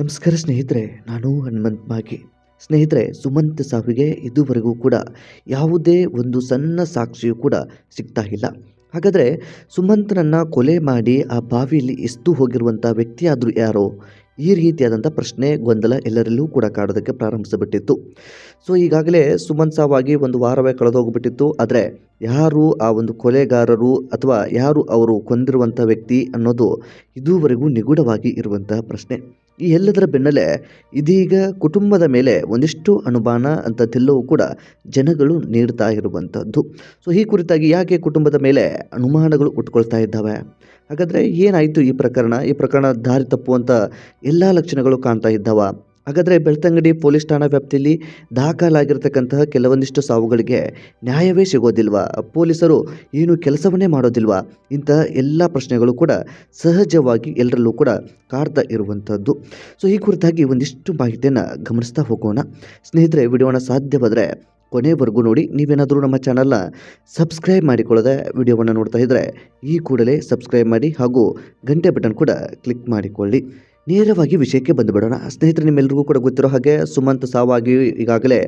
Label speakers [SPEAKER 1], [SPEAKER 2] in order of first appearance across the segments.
[SPEAKER 1] ನಮಸ್ಕಾರ ಸ್ನೇಹಿತರೆ, ನಾನು ಹನುಮಂತ್ ಮಾಗಿ. ಸ್ನೇಹಿತರೆ, ಸುಮಂತ್ ಸಾವಿಗೆ ಇದುವರೆಗೂ ಕೂಡ ಯಾವುದೇ ಒಂದು ಸಣ್ಣ ಸಾಕ್ಷಿಯೂ ಕೂಡ ಸಿಗ್ತಾ ಇಲ್ಲ. ಹಾಗಾದರೆ ಸುಮಂತ್ನನ್ನು ಕೊಲೆ ಮಾಡಿ ಆ ಬಾವಿಯಲ್ಲಿ ಎಸ್ತು ಹೋಗಿರುವಂಥ ವ್ಯಕ್ತಿಯಾದರೂ ಯಾರೋ? ಈ ರೀತಿಯಾದಂಥ ಪ್ರಶ್ನೆ, ಗೊಂದಲ ಎಲ್ಲರಲ್ಲೂ ಕೂಡ ಕಾಡೋದಕ್ಕೆ ಪ್ರಾರಂಭಿಸಿಬಿಟ್ಟಿತ್ತು. ಸೊ ಈಗಾಗಲೇ ಸುಮಂತ್ ಸಾವಾಗಿ ಒಂದು ವಾರವೇ ಕಳೆದೋಗ್ಬಿಟ್ಟಿತ್ತು ಆದರೆ ಯಾರು ಆ ಒಂದು ಕೊಲೆಗಾರರು ಅಥವಾ ಯಾರು ಅವರು ಕೊಂದಿರುವಂಥ ವ್ಯಕ್ತಿ ಅನ್ನೋದು ಇದುವರೆಗೂ ನಿಗೂಢವಾಗಿ ಇರುವಂತಹ ಪ್ರಶ್ನೆ. ಈ ಎಲ್ಲದರ ಬೆನ್ನಲ್ಲೇ ಇದೀಗ ಕುಟುಂಬದ ಮೇಲೆ ಒಂದಿಷ್ಟು ಅನುಮಾನ ಅಂಥದ್ದೆಲ್ಲವೂ ಕೂಡ ಜನಗಳು ನೀಡ್ತಾ ಇರುವಂಥದ್ದು. ಸೊ ಈ ಕುರಿತಾಗಿ ಯಾಕೆ ಕುಟುಂಬದ ಮೇಲೆ ಅನುಮಾನಗಳು ಉಟ್ಕೊಳ್ತಾ ಇದ್ದಾವೆ? ಹಾಗಾದರೆ ಏನಾಯಿತು ಈ ಪ್ರಕರಣ? ಈ ಪ್ರಕರಣ ದಾರಿ ತಪ್ಪುವಂಥ ಎಲ್ಲ ಲಕ್ಷಣಗಳು ಕಾಣ್ತಾ ಇದ್ದಾವ. ಹಾಗಾದರೆ ಬೆಳ್ತಂಗಡಿ ಪೊಲೀಸ್ ಠಾಣಾ ವ್ಯಾಪ್ತಿಯಲ್ಲಿ ದಾಖಲಾಗಿರ್ತಕ್ಕಂತಹ ಕೆಲವೊಂದಿಷ್ಟು ಸಾವುಗಳಿಗೆ ನ್ಯಾಯವೇ ಸಿಗೋದಿಲ್ವಾ? ಪೊಲೀಸರು ಏನು ಕೆಲಸವನ್ನೇ ಮಾಡೋದಿಲ್ವಾ? ಇಂತಹ ಎಲ್ಲ ಪ್ರಶ್ನೆಗಳು ಕೂಡ ಸಹಜವಾಗಿ ಎಲ್ಲರಲ್ಲೂ ಕೂಡ ಕಾಡ್ತಾ ಇರುವಂಥದ್ದು. ಸೊ ಈ ಕುರಿತಾಗಿ ಒಂದಿಷ್ಟು ಮಾಹಿತಿಯನ್ನು ಗಮನಿಸ್ತಾ ಹೋಗೋಣ. ಸ್ನೇಹಿತರೆ, ವಿಡಿಯೋನ ಸಾಧ್ಯವಾದರೆ ಕೊನೆವರೆಗೂ ನೋಡಿ. ನೀವೇನಾದರೂ ನಮ್ಮ ಚಾನಲ್ನ ಸಬ್ಸ್ಕ್ರೈಬ್ ಮಾಡಿಕೊಳ್ಳದೆ ವಿಡಿಯೋವನ್ನು ನೋಡ್ತಾ ಇದ್ದರೆ ಈ ಕೂಡಲೇ ಸಬ್ಸ್ಕ್ರೈಬ್ ಮಾಡಿ ಹಾಗೂ ಗಂಟೆ ಬಟನ್ ಕೂಡ ಕ್ಲಿಕ್ ಮಾಡಿಕೊಳ್ಳಿ. ನೇರವಾಗಿ ವಿಷಯಕ್ಕೆ ಬಂದುಬಿಡೋಣ. ಸ್ನೇಹಿತರೆ ನಿಮ್ಮೆಲ್ಲರಿಗೂ ಕೂಡ ಗೊತ್ತಿರೋ ಹಾಗೆ ಸುಮಂತ್ ಸಾವಾಗಿ ಈಗಾಗಲೇ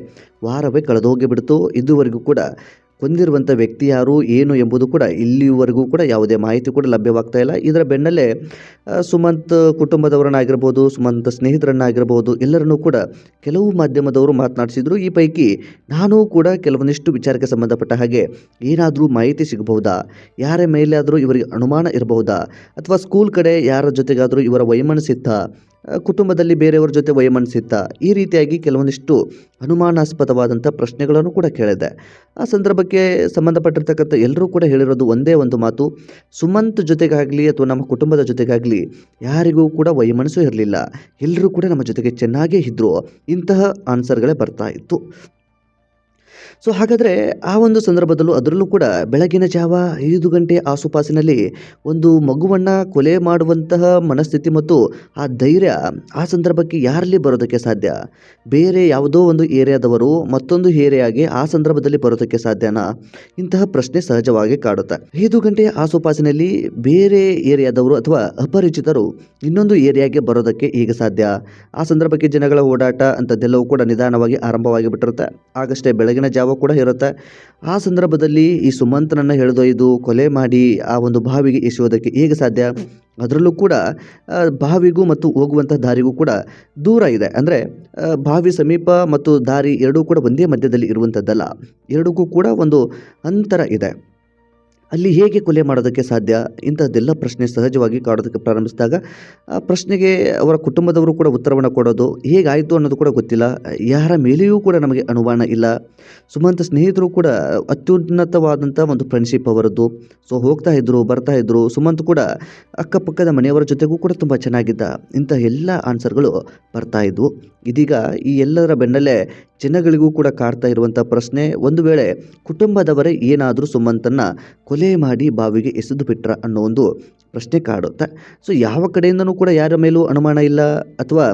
[SPEAKER 1] ವಾರವೇ ಕಳೆದೋಗಿಬಿಡ್ತು. ಇದುವರೆಗೂ ಕೂಡ ಕೊಂದಿರುವಂಥ ವ್ಯಕ್ತಿ ಯಾರು, ಏನು ಎಂಬುದು ಕೂಡ ಇಲ್ಲಿವರೆಗೂ ಕೂಡ ಯಾವುದೇ ಮಾಹಿತಿ ಕೂಡ ಲಭ್ಯವಾಗ್ತಾ ಇಲ್ಲ. ಇದರ ಬೆನ್ನಲ್ಲೇ ಸುಮಂತ್ ಕುಟುಂಬದವರನ್ನಾಗಿರ್ಬೋದು, ಸುಮಂತ್ ಸ್ನೇಹಿತರನ್ನಾಗಿರ್ಬೋದು, ಎಲ್ಲರನ್ನೂ ಕೂಡ ಕೆಲವು ಮಾಧ್ಯಮದವರು ಮಾತನಾಡಿಸಿದ್ರು. ಈ ಪೈಕಿ ನಾನು ಕೂಡ ಕೆಲವೊಂದಿಷ್ಟು ವಿಚಾರಕ್ಕೆ ಸಂಬಂಧಪಟ್ಟ ಹಾಗೆ ಏನಾದರೂ ಮಾಹಿತಿ ಸಿಗಬಹುದಾ? ಯಾರ ಮೇಲಾದರೂ ಇವರಿಗೆ ಅನುಮಾನ ಇರಬಹುದಾ? ಅಥವಾ ಸ್ಕೂಲ್ ಕಡೆ ಯಾರ ಜೊತೆಗಾದರೂ ಇವರ ವೈಮನಸ್ಸಿತ್ತಾ? ಕುಟುಂಬದಲ್ಲಿ ಬೇರೆಯವರ ಜೊತೆ ವೈಮನಸ್ಸಿತ್ತ ಈ ರೀತಿಯಾಗಿ ಕೆಲವೊಂದಿಷ್ಟು ಅನುಮಾನಾಸ್ಪದವಾದಂಥ ಪ್ರಶ್ನೆಗಳನ್ನು ಕೂಡ ಕೇಳಿದೆ. ಆ ಸಂದರ್ಭಕ್ಕೆ ಸಂಬಂಧಪಟ್ಟಿರ್ತಕ್ಕಂಥ ಎಲ್ಲರೂ ಕೂಡ ಹೇಳಿರೋದು ಒಂದೇ ಒಂದು ಮಾತು. ಸುಮಂತ್ ಜೊತೆಗಾಗಲಿ ಅಥವಾ ನಮ್ಮ ಕುಟುಂಬದ ಜೊತೆಗಾಗಲಿ ಯಾರಿಗೂ ಕೂಡ ವೈಮನಸ್ಸು ಇರಲಿಲ್ಲ. ಎಲ್ಲರೂ ಕೂಡ ನಮ್ಮ ಜೊತೆಗೆ ಚೆನ್ನಾಗೇ ಇದ್ದರು ಇಂತಹ ಆನ್ಸರ್ಗಳೇ ಬರ್ತಾ ಇತ್ತು. ಸೊ ಹಾಗಾದರೆ ಆ ಒಂದು ಸಂದರ್ಭದಲ್ಲೂ ಅದರಲ್ಲೂ ಕೂಡ ಬೆಳಗಿನ ಜಾವ ಐದು ಗಂಟೆ ಆಸುಪಾಸಿನಲ್ಲಿ ಒಂದು ಮಗುವನ್ನು ಕೊಲೆ ಮಾಡುವಂತಹ ಮನಸ್ಥಿತಿ ಮತ್ತು ಆ ಧೈರ್ಯ ಆ ಸಂದರ್ಭಕ್ಕೆ ಯಾರಲ್ಲಿ ಬರೋದಕ್ಕೆ ಸಾಧ್ಯ? ಬೇರೆ ಯಾವುದೋ ಒಂದು ಏರಿಯಾದವರು ಮತ್ತೊಂದು ಏರಿಯಾಗೆ ಆ ಸಂದರ್ಭದಲ್ಲಿ ಬರೋದಕ್ಕೆ ಸಾಧ್ಯನಾ? ಇಂತಹ ಪ್ರಶ್ನೆ ಸಹಜವಾಗಿ ಕಾಡುತ್ತೆ. ಐದು ಗಂಟೆ ಆಸುಪಾಸಿನಲ್ಲಿ ಬೇರೆ ಏರಿಯಾದವರು ಅಥವಾ ಅಪರಿಚಿತರು ಇನ್ನೊಂದು ಏರಿಯಾಗೆ ಬರೋದಕ್ಕೆ ಈಗ ಸಾಧ್ಯ? ಆ ಸಂದರ್ಭಕ್ಕೆ ಜನಗಳ ಓಡಾಟ ಅಂಥದ್ದೆಲ್ಲವೂ ಕೂಡ ನಿಧಾನವಾಗಿ ಆರಂಭವಾಗಿ ಬಿಟ್ಟಿರುತ್ತೆ. ಆಗಷ್ಟೇ ಬೆಳಗಿನ ಜಾವ ಕೂಡ ಇರುತ್ತೆ. ಆ ಸಂದರ್ಭದಲ್ಲಿ ಈ ಸುಮಂತನನ್ನು ಹೇಳ್ದೊಯ್ದು ಕೊಲೆ ಮಾಡಿ ಆ ಒಂದು ಬಾವಿಗೆ ಎಸೆಯೋದಕ್ಕೆ ಹೇಗೆ ಸಾಧ್ಯ? ಅದರಲ್ಲೂ ಕೂಡ ಬಾವಿಗೂ ಮತ್ತು ಹೋಗುವಂಥ ದಾರಿಗೂ ಕೂಡ ದೂರ ಇದೆ. ಅಂದರೆ ಬಾವಿ ಸಮೀಪ ಮತ್ತು ದಾರಿ ಎರಡೂ ಕೂಡ ಒಂದೇ ಮಧ್ಯದಲ್ಲಿ ಇರುವಂಥದ್ದಲ್ಲ ಎರಡಕ್ಕೂ ಕೂಡ ಒಂದು ಅಂತರ ಇದೆ. ಅಲ್ಲಿ ಹೇಗೆ ಕೊಲೆ ಮಾಡೋದಕ್ಕೆ ಸಾಧ್ಯ? ಇಂಥದ್ದೆಲ್ಲ ಪ್ರಶ್ನೆ ಸಹಜವಾಗಿ ಕಾಡೋದಕ್ಕೆ ಪ್ರಾರಂಭಿಸಿದಾಗ, ಆ ಪ್ರಶ್ನೆಗೆ ಅವರ ಕುಟುಂಬದವರು ಕೂಡ ಉತ್ತರವನ್ನು ಕೊಡೋದು ಹೇಗಾಯಿತು ಅನ್ನೋದು ಕೂಡ ಗೊತ್ತಿಲ್ಲ. ಯಾರ ಮೇಲೆಯೂ ಕೂಡ ನಮಗೆ ಅನುಮಾನ ಇಲ್ಲ. ಸುಮಂತ್ ಸ್ನೇಹಿತರು ಕೂಡ ಅತ್ಯುನ್ನತವಾದಂಥ ಒಂದು ಫ್ರೆಂಡ್ಶಿಪ್ ಅವರದ್ದು. ಸೊ ಹೋಗ್ತಾ ಇದ್ದರು ಬರ್ತಾ ಇದ್ದರು ಸುಮಂತ್ ಕೂಡ ಅಕ್ಕಪಕ್ಕದ ಮನೆಯವರ ಜೊತೆಗೂ ಕೂಡ ತುಂಬ ಚೆನ್ನಾಗಿದ್ದ. ಇಂಥ ಎಲ್ಲ ಆನ್ಸರ್ಗಳು ಬರ್ತಾ ಇದ್ವು. ಇದೀಗ ಈ ಎಲ್ಲದರ ಬೆನ್ನಲ್ಲೇ ಜನಗಳಿಗೂ ಕೂಡ ಕಾಡ್ತಾ ಇರುವಂಥ ಪ್ರಶ್ನೆ, ಒಂದು ವೇಳೆ ಕುಟುಂಬದವರೇ ಏನಾದರೂ ಸುಮಂತನ್ನು ಕೊಲೆ ಮಾಡಿ ಬಾವಿಗೆ ಎಸೆದು ಬಿಟ್ರ ಅನ್ನೋ ಒಂದು ಪ್ರಶ್ನೆ ಕಾಡುತ್ತೆ. ಸೊ ಯಾವ ಕಡೆಯಿಂದನೂ ಕೂಡ ಯಾರ ಮೇಲೂ ಅನುಮಾನ ಇಲ್ಲ ಅಥವಾ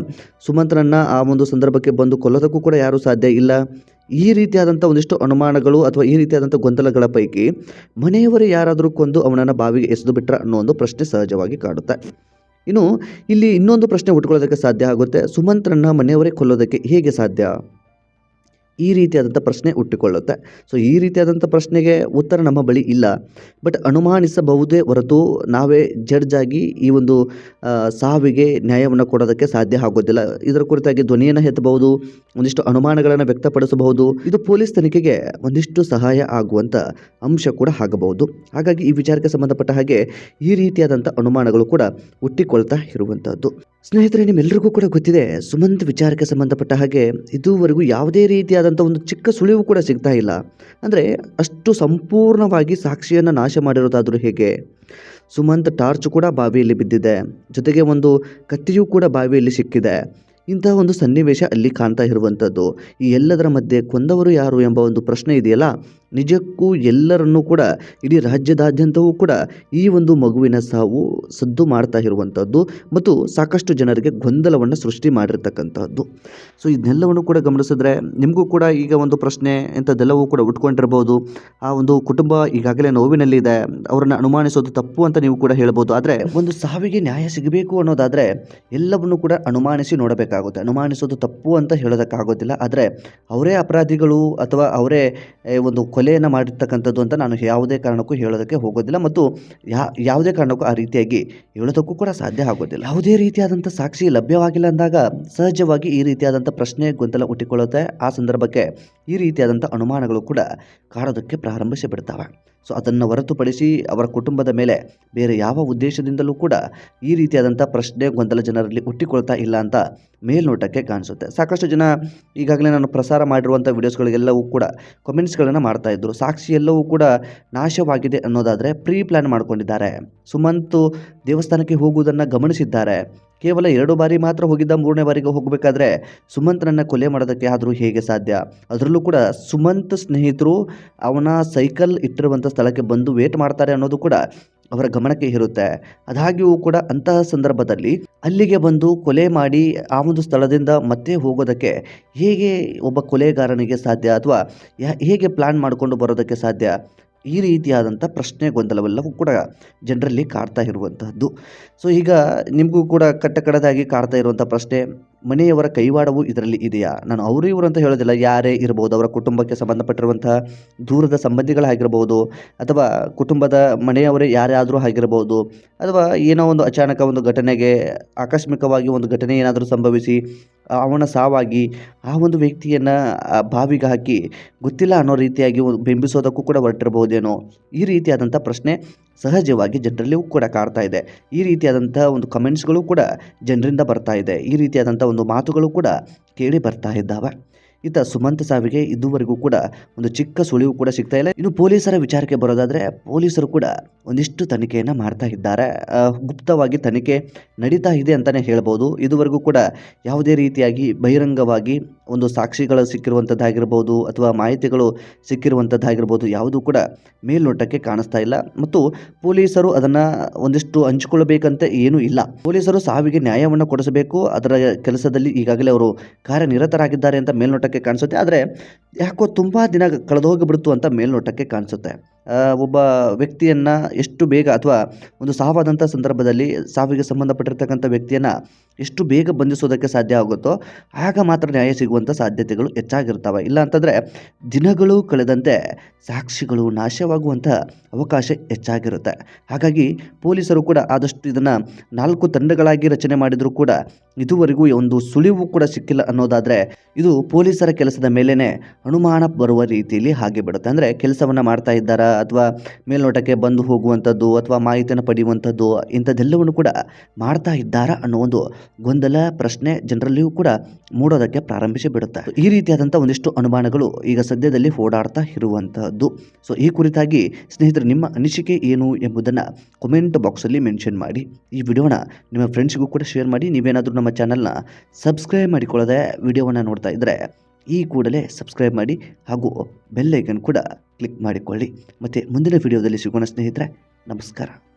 [SPEAKER 1] ಸುಮಂತ್ರನ್ನು ಆ ಒಂದು ಸಂದರ್ಭಕ್ಕೆ ಬಂದು ಕೊಲ್ಲೋದಕ್ಕೂ ಕೂಡ ಯಾರೂ ಸಾಧ್ಯ ಇಲ್ಲ. ಈ ರೀತಿಯಾದಂಥ ಒಂದಿಷ್ಟು ಅನುಮಾನಗಳು ಅಥವಾ ಈ ರೀತಿಯಾದಂಥ ಗೊಂದಲಗಳ ಪೈಕಿ ಮನೆಯವರೇ ಯಾರಾದರೂ ಕೊಂದು ಅವನನ್ನು ಬಾವಿಗೆ ಎಸೆದು ಬಿಟ್ರ ಅನ್ನೋ ಒಂದು ಪ್ರಶ್ನೆ ಸಹಜವಾಗಿ ಕಾಡುತ್ತೆ. ಇನ್ನು ಇಲ್ಲಿ ಇನ್ನೊಂದು ಪ್ರಶ್ನೆ ಉಟ್ಕೊಳ್ಳೋದಕ್ಕೆ ಸಾಧ್ಯ ಆಗುತ್ತೆ. ಸುಮಂತ್ರನ್ನ ಮನೆಯವರೇ ಕೊಲ್ಲೋದಕ್ಕೆ ಹೇಗೆ ಸಾಧ್ಯ? ಈ ರೀತಿಯಾದಂಥ ಪ್ರಶ್ನೆ ಹುಟ್ಟಿಕೊಳ್ಳುತ್ತೆ. ಸೊ ಈ ರೀತಿಯಾದಂಥ ಪ್ರಶ್ನೆಗೆ ಉತ್ತರ ನಮ್ಮ ಬಳಿ ಇಲ್ಲ. ಬಟ್ ಅನುಮಾನಿಸಬಹುದೇ ಹೊರತು ನಾವೇ ಜಡ್ಜ್ ಆಗಿ ಈ ಒಂದು ಸಾವಿಗೆ ನ್ಯಾಯವನ್ನು ಕೊಡೋದಕ್ಕೆ ಸಾಧ್ಯ ಆಗೋದಿಲ್ಲ. ಇದರ ಕುರಿತಾಗಿ ಧ್ವನಿಯನ್ನು ಎತ್ತಬಹುದು, ಒಂದಿಷ್ಟು ಅನುಮಾನಗಳನ್ನು ವ್ಯಕ್ತಪಡಿಸಬಹುದು. ಇದು ಪೊಲೀಸ್ ತನಿಖೆಗೆ ಒಂದಿಷ್ಟು ಸಹಾಯ ಆಗುವಂಥ ಅಂಶ ಕೂಡ ಆಗಬಹುದು. ಹಾಗಾಗಿ ಈ ವಿಚಾರಕ್ಕೆ ಸಂಬಂಧಪಟ್ಟ ಹಾಗೆ ಈ ರೀತಿಯಾದಂಥ ಅನುಮಾನಗಳು ಕೂಡ ಹುಟ್ಟಿಕೊಳ್ತಾ ಇರುವಂಥದ್ದು. ಸ್ನೇಹಿತರೆ ನಿಮ್ಮೆಲ್ಲರಿಗೂ ಕೂಡ ಗೊತ್ತಿದೆ, ಸುಮಂತ್ ವಿಚಾರಕ್ಕೆ ಸಂಬಂಧಪಟ್ಟ ಹಾಗೆ ಇದುವರೆಗೂ ಯಾವುದೇ ರೀತಿಯಾದಂಥ ಒಂದು ಚಿಕ್ಕ ಸುಳಿವು ಕೂಡ ಸಿಗ್ತಾ ಇಲ್ಲ. ಅಂದರೆ ಅಷ್ಟು ಸಂಪೂರ್ಣವಾಗಿ ಸಾಕ್ಷಿಯನ್ನು ನಾಶ ಮಾಡಿರೋದಾದರೂ ಹೇಗೆ? ಸುಮಂತ್ ಟಾರ್ಚ್ ಕೂಡ ಬಾವಿಯಲ್ಲಿ ಬಿದ್ದಿದೆ. ಜೊತೆಗೆ ಒಂದು ಕತ್ತಿಯೂ ಕೂಡ ಬಾವಿಯಲ್ಲಿ ಸಿಕ್ಕಿದೆ. ಇಂತಹ ಒಂದು ಸನ್ನಿವೇಶ ಅಲ್ಲಿ ಕಾಣ್ತಾ ಇರುವಂಥದ್ದು. ಈ ಎಲ್ಲದರ ಮಧ್ಯೆ ಕೊಂದವರು ಯಾರು ಎಂಬ ಒಂದು ಪ್ರಶ್ನೆ ಇದೆಯಲ್ಲ ನಿಜಕ್ಕೂ ಎಲ್ಲರನ್ನೂ ಕೂಡ, ಇಡೀ ರಾಜ್ಯದಾದ್ಯಂತವೂ ಕೂಡ ಈ ಒಂದು ಮಗುವಿನ ಸಾವು ಸದ್ದು ಮಾಡ್ತಾ ಇರುವಂಥದ್ದು ಮತ್ತು ಸಾಕಷ್ಟು ಜನರಿಗೆ ಗೊಂದಲವನ್ನು ಸೃಷ್ಟಿ ಮಾಡಿರ್ತಕ್ಕಂಥದ್ದು ಸೊ ಇದನ್ನೆಲ್ಲವನ್ನು ಕೂಡ ಗಮನಿಸಿದ್ರೆ ನಿಮಗೂ ಕೂಡ ಈಗ ಒಂದು ಪ್ರಶ್ನೆ ಇಂಥದ್ದೆಲ್ಲವೂ ಕೂಡ ಉಟ್ಕೊಂಡಿರ್ಬೋದು. ಆ ಒಂದು ಕುಟುಂಬ ಈಗಾಗಲೇ ನೋವಿನಲ್ಲಿದೆ, ಅವರನ್ನು ಅನುಮಾನಿಸೋದು ತಪ್ಪು ಅಂತ ನೀವು ಕೂಡ ಹೇಳ್ಬೋದು. ಆದರೆ ಒಂದು ಸಾವಿಗೆ ನ್ಯಾಯ ಸಿಗಬೇಕು ಅನ್ನೋದಾದರೆ ಎಲ್ಲವನ್ನು ಕೂಡ ಅನುಮಾನಿಸಿ ನೋಡಬೇಕಾಗುತ್ತೆ. ಅನುಮಾನಿಸೋದು ತಪ್ಪು ಅಂತ ಹೇಳೋದಕ್ಕಾಗೋದಿಲ್ಲ. ಆದರೆ ಅವರೇ ಅಪರಾಧಿಗಳು ಅಥವಾ ಅವರೇ ಒಂದು ಕೊಲೆಯನ್ನು ಮಾಡಿರ್ತಕ್ಕಂಥದ್ದು ಅಂತ ನಾನು ಯಾವುದೇ ಕಾರಣಕ್ಕೂ ಹೇಳೋದಕ್ಕೆ ಹೋಗೋದಿಲ್ಲ ಮತ್ತು ಯಾವುದೇ ಕಾರಣಕ್ಕೂ ಆ ರೀತಿಯಾಗಿ ಹೇಳೋದಕ್ಕೂ ಕೂಡ ಸಾಧ್ಯ ಆಗೋದಿಲ್ಲ. ಯಾವುದೇ ರೀತಿಯಾದಂಥ ಸಾಕ್ಷಿ ಲಭ್ಯವಾಗಿಲ್ಲ ಅಂದಾಗ ಸಹಜವಾಗಿ ಈ ರೀತಿಯಾದಂಥ ಪ್ರಶ್ನೆ ಗೊಂದಲ ಹುಟ್ಟಿಕೊಳ್ಳುತ್ತೆ. ಆ ಸಂದರ್ಭಕ್ಕೆ ಈ ರೀತಿಯಾದಂಥ ಅನುಮಾನಗಳು ಕೂಡ ಕಾಡೋದಕ್ಕೆ ಪ್ರಾರಂಭಿಸಿ ಬಿಡ್ತವೆ ಸೊ ಅದನ್ನು ಹೊರತುಪಡಿಸಿ ಅವರ ಕುಟುಂಬದ ಮೇಲೆ ಬೇರೆ ಯಾವ ಉದ್ದೇಶದಿಂದಲೂ ಕೂಡ ಈ ರೀತಿಯಾದಂಥ ಪ್ರಶ್ನೆ ಗೊಂದಲ ಜನರಲ್ಲಿ ಹುಟ್ಟಿಕೊಳ್ತಾ ಇಲ್ಲ ಅಂತ ಮೇಲ್ನೋಟಕ್ಕೆ ಕಾಣಿಸುತ್ತೆ. ಸಾಕಷ್ಟು ಜನ ಈಗಾಗಲೇ ನಾನು ಪ್ರಸಾರ ಮಾಡಿರುವಂಥ ವಿಡಿಯೋಸ್ಗಳಿಗೆಲ್ಲವೂ ಕೂಡ ಕಮೆಂಟ್ಸ್ಗಳನ್ನು ಮಾಡ್ತಾ ಇದ್ದರು ಸಾಕ್ಷಿ ಎಲ್ಲವೂ ಕೂಡ ನಾಶವಾಗಿದೆ ಅನ್ನೋದಾದರೆ ಪ್ರೀ ಪ್ಲ್ಯಾನ್ ಮಾಡ್ಕೊಂಡಿದ್ದಾರೆ. ಸುಮಂತು ದೇವಸ್ಥಾನಕ್ಕೆ ಹೋಗುವುದನ್ನು ಗಮನಿಸಿದ್ದಾರೆ. ಕೇವಲ ಎರಡು ಬಾರಿ ಮಾತ್ರ ಹೋಗಿದ್ದ ಮೂರನೇ ಬಾರಿಗೆ ಹೋಗಬೇಕಾದ್ರೆ ಸುಮಂತ್ನನ್ನು ಕೊಲೆ ಮಾಡೋದಕ್ಕೆ ಆದರೂ ಹೇಗೆ ಸಾಧ್ಯ? ಅದರಲ್ಲೂ ಕೂಡ ಸುಮಂತ್ ಸ್ನೇಹಿತರು ಅವನ ಸೈಕಲ್ ಇಟ್ಟಿರುವಂಥ ಸ್ಥಳಕ್ಕೆ ಬಂದು ವೇಟ್ ಮಾಡ್ತಾರೆ ಅನ್ನೋದು ಕೂಡ ಅವರ ಗಮನಕ್ಕೆ ಇರುತ್ತೆ ಅದಾಗಿಯೂ ಕೂಡ ಅಂತಹ ಸಂದರ್ಭದಲ್ಲಿ ಅಲ್ಲಿಗೆ ಬಂದು ಕೊಲೆ ಮಾಡಿ ಆ ಒಂದು ಸ್ಥಳದಿಂದ ಮತ್ತೆ ಹೋಗೋದಕ್ಕೆ ಹೇಗೆ ಒಬ್ಬ ಕೊಲೆಗಾರನಿಗೆ ಸಾಧ್ಯ ಅಥವಾ ಹೇಗೆ ಪ್ಲ್ಯಾನ್ ಮಾಡಿಕೊಂಡು ಬರೋದಕ್ಕೆ ಸಾಧ್ಯ? ಈ ರೀತಿಯಾದಂಥ ಪ್ರಶ್ನೆ ಗೊಂದಲವೆಲ್ಲವೂ ಕೂಡ ಜನರಲ್ಲಿ ಕಾಡ್ತಾ ಇರುವಂತಹದ್ದು. ಸೊ ಈಗ ನಿಮಗೂ ಕೂಡ ಕಟ್ಟಕಡದಾಗಿ ಕಾಡ್ತಾ ಇರುವಂಥ ಪ್ರಶ್ನೆ, ಮನೆಯವರ ಕೈವಾಡವು ಇದರಲ್ಲಿ ಇದೆಯಾ? ನಾನು ಅವರು ಇವರು ಅಂತ ಹೇಳೋದಿಲ್ಲ, ಯಾರೇ ಇರ್ಬೋದು, ಅವರ ಕುಟುಂಬಕ್ಕೆ ಸಂಬಂಧಪಟ್ಟಿರುವಂತಹ ದೂರದ ಸಂಬಂಧಿಗಳಾಗಿರ್ಬೋದು, ಅಥವಾ ಕುಟುಂಬದ ಮನೆಯವರೇ ಯಾರಾದರೂ ಆಗಿರ್ಬೋದು, ಅಥವಾ ಏನೋ ಒಂದು ಅಚಾನಕ ಒಂದು ಘಟನೆಗೆ ಆಕಸ್ಮಿಕವಾಗಿ ಒಂದು ಘಟನೆ ಏನಾದರೂ ಸಂಭವಿಸಿ ಅವನ ಸಾವಾಗಿ ಆ ಒಂದು ವ್ಯಕ್ತಿಯನ್ನು ಬಾವಿಗೆ ಹಾಕಿ ಗೊತ್ತಿಲ್ಲ ಅನ್ನೋ ರೀತಿಯಾಗಿ ಬಿಂಬಿಸೋದಕ್ಕೂ ಕೂಡ ಹೊರಟಿರಬಹುದೇನೋ ಈ ರೀತಿಯಾದಂಥ ಪ್ರಶ್ನೆ ಸಹಜವಾಗಿ ಜನರಲ್ಲಿಯೂ ಕೂಡ ಕಾಡ್ತಾ ಇದೆ. ಈ ರೀತಿಯಾದಂಥ ಒಂದು ಕಮೆಂಟ್ಸ್ಗಳು ಕೂಡ ಜನರಿಂದ ಬರ್ತಾ ಇದೆ. ಈ ರೀತಿಯಾದಂಥ ಒಂದು ಮಾತುಗಳು ಕೂಡ ಕೇಳಿ ಬರ್ತಾ ಇದ್ದಾವೆ. ಇತ್ತ ಸುಮಂತ್ ಸಾವಿಗೆ ಇದುವರೆಗೂ ಕೂಡ ಒಂದು ಚಿಕ್ಕ ಸುಳಿವು ಕೂಡ ಸಿಗ್ತಾ ಇಲ್ಲ. ಇನ್ನು ಪೊಲೀಸರ ವಿಚಾರಕ್ಕೆ ಬರೋದಾದರೆ ಪೊಲೀಸರು ಕೂಡ ಒಂದಿಷ್ಟು ತನಿಖೆಯನ್ನು ಮಾಡ್ತಾ ಇದ್ದಾರೆ. ಗುಪ್ತವಾಗಿ ತನಿಖೆ ನಡೀತಾ ಇದೆ ಅಂತಾನೆ ಹೇಳ್ಬೋದು. ಇದುವರೆಗೂ ಕೂಡ ಯಾವುದೇ ರೀತಿಯಾಗಿ ಬಹಿರಂಗವಾಗಿ ಒಂದು ಸಾಕ್ಷಿಗಳು ಸಿಕ್ಕಿರುವಂಥದ್ದಾಗಿರ್ಬೋದು ಅಥವಾ ಮಾಹಿತಿಗಳು ಸಿಕ್ಕಿರುವಂಥದ್ದಾಗಿರ್ಬೋದು ಯಾವುದೂ ಕೂಡ ಮೇಲ್ನೋಟಕ್ಕೆ ಕಾಣಿಸ್ತಾ ಇಲ್ಲ. ಮತ್ತು ಪೊಲೀಸರು ಅದನ್ನು ಒಂದಿಷ್ಟು ಹಂಚಿಕೊಳ್ಳಬೇಕಂತ ಏನೂ ಇಲ್ಲ. ಪೊಲೀಸರು ಸಾವಿಗೆ ನ್ಯಾಯವನ್ನು ಕೊಡಿಸಬೇಕು. ಅದರ ಕೆಲಸದಲ್ಲಿ ಈಗಾಗಲೇ ಅವರು ಕಾರ್ಯನಿರತರಾಗಿದ್ದಾರೆ ಅಂತ ಮೇಲ್ನೋಟಕ್ಕೆ ಕಾಣಿಸುತ್ತೆ. ಆದರೆ ಯಾಕೋ ತುಂಬ ದಿನ ಕಳೆದು ಹೋಗಿಬಿಡ್ತು ಅಂತ ಮೇಲ್ನೋಟಕ್ಕೆ ಕಾಣಿಸುತ್ತೆ. ಒಬ್ಬ ವ್ಯಕ್ತಿಯನ್ನು ಎಷ್ಟು ಬೇಗ ಅಥವಾ ಒಂದು ಸಾವಾದಂಥ ಸಂದರ್ಭದಲ್ಲಿ ಸಾವಿಗೆ ಸಂಬಂಧಪಟ್ಟಿರ್ತಕ್ಕಂಥ ವ್ಯಕ್ತಿಯನ್ನು ಎಷ್ಟು ಬೇಗ ಬಂಧಿಸೋದಕ್ಕೆ ಸಾಧ್ಯ ಆಗುತ್ತೋ ಆಗ ಮಾತ್ರ ನ್ಯಾಯ ಸಿಗುವಂಥ ಸಾಧ್ಯತೆಗಳು ಹೆಚ್ಚಾಗಿರ್ತವೆ. ಇಲ್ಲ ಅಂತಂದರೆ ದಿನಗಳು ಕಳೆದಂತೆ ಸಾಕ್ಷಿಗಳು ನಾಶವಾಗುವಂಥ ಅವಕಾಶ ಹೆಚ್ಚಾಗಿರುತ್ತೆ. ಹಾಗಾಗಿ ಪೊಲೀಸರು ಕೂಡ ಆದಷ್ಟು ಇದನ್ನು ನಾಲ್ಕು ತಂಡಗಳಾಗಿ ರಚನೆ ಮಾಡಿದರೂ ಕೂಡ ಇದುವರೆಗೂ ಒಂದು ಸುಳಿವು ಕೂಡ ಸಿಕ್ಕಿಲ್ಲ ಅನ್ನೋದಾದರೆ ಇದು ಪೊಲೀಸರ ಕೆಲಸದ ಮೇಲೇ ಅನುಮಾನ ಬರುವ ರೀತಿಯಲ್ಲಿ ಹಾಗೆ ಬಿಡುತ್ತೆ. ಅಂದರೆ ಕೆಲಸವನ್ನು ಮಾಡ್ತಾ ಇದ್ದಾರಾ ಅಥವಾ ಮೇಲ್ನೋಟಕ್ಕೆ ಬಂದು ಹೋಗುವಂಥದ್ದು ಅಥವಾ ಮಾಹಿತಿಯನ್ನು ಪಡೆಯುವಂಥದ್ದು ಇಂಥದ್ದೆಲ್ಲವನ್ನು ಕೂಡ ಮಾಡ್ತಾ ಇದ್ದಾರಾ ಅನ್ನೋ ಒಂದು ಗೊಂದಲ ಪ್ರಶ್ನೆ ಜನರಲ್ಲಿಯೂ ಕೂಡ ಮೂಡೋದಕ್ಕೆ ಪ್ರಾರಂಭಿಸಿ ಬಿಡುತ್ತೆ. ಈ ರೀತಿಯಾದಂಥ ಒಂದಿಷ್ಟು ಅನುಮಾನಗಳು ಈಗ ಸದ್ಯದಲ್ಲಿ ಓಡಾಡ್ತಾ ಇರುವಂತಹದ್ದು ಸೊ ಈ ಕುರಿತಾಗಿ ಸ್ನೇಹಿತರು, ನಿಮ್ಮ ಅನಿಸಿಕೆ ಏನು ಎಂಬುದನ್ನು ಕಮೆಂಟ್ ಬಾಕ್ಸಲ್ಲಿ ಮೆನ್ಷನ್ ಮಾಡಿ. ಈ ವಿಡಿಯೋನ ನಿಮ್ಮ ಫ್ರೆಂಡ್ಸ್ಗೂ ಕೂಡ ಶೇರ್ ಮಾಡಿ. ನೀವೇನಾದರೂ ನಮ್ಮ ಚಾನಲ್ನ ಸಬ್ಸ್ಕ್ರೈಬ್ ಮಾಡಿಕೊಳ್ಳದೆ ವಿಡಿಯೋವನ್ನು ನೋಡ್ತಾ ಇದ್ದರೆ ಈ ಕೂಡಲೇ ಸಬ್ಸ್ಕ್ರೈಬ್ ಮಾಡಿ ಹಾಗೂ ಬೆಲ್ಲೈಕನ್ ಕೂಡ ಕ್ಲಿಕ್ ಮಾಡಿಕೊಳ್ಳಿ. ಮತ್ತು ಮುಂದಿನ ವಿಡಿಯೋದಲ್ಲಿ ಸಿಗೋಣ ಸ್ನೇಹಿತರೆ, ನಮಸ್ಕಾರ.